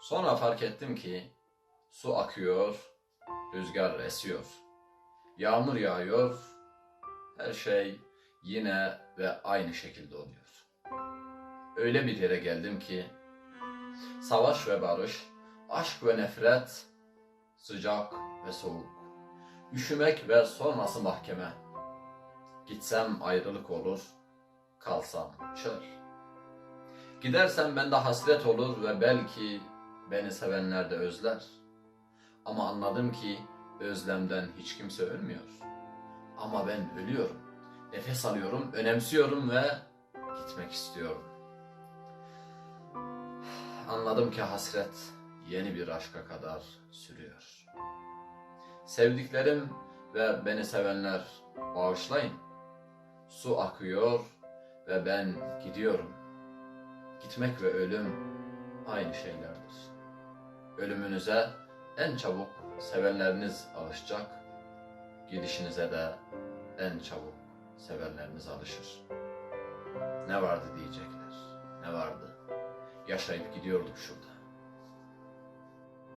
Sonra fark ettim ki su akıyor, rüzgar esiyor. Yağmur yağıyor, her şey yine ve aynı şekilde oluyor. Öyle bir yere geldim ki savaş ve barış, aşk ve nefret, sıcak ve soğuk, üşümek ve sonrası mahkeme. Gitsem ayrılık olur, kalsam çöl. Gidersem bende hasret olur ve belki beni sevenler de özler. Ama anladım ki özlemden hiç kimse ölmüyor. Ama ben ölüyorum. Nefes alıyorum, önemsiyorum ve gitmek istiyorum. Anladım ki hasret yeni bir aşka kadar sürüyor. Sevdiklerim ve beni sevenler bağışlayın. Su akıyor ve ben gidiyorum. Gitmek ve ölüm aynı şeylerdir. Ölümünüze en çabuk sevenleriniz alışacak. Gidişinize de en çabuk sevenleriniz alışır. Ne vardı diyecekler. Ne vardı? Yaşayıp gidiyorduk şurada.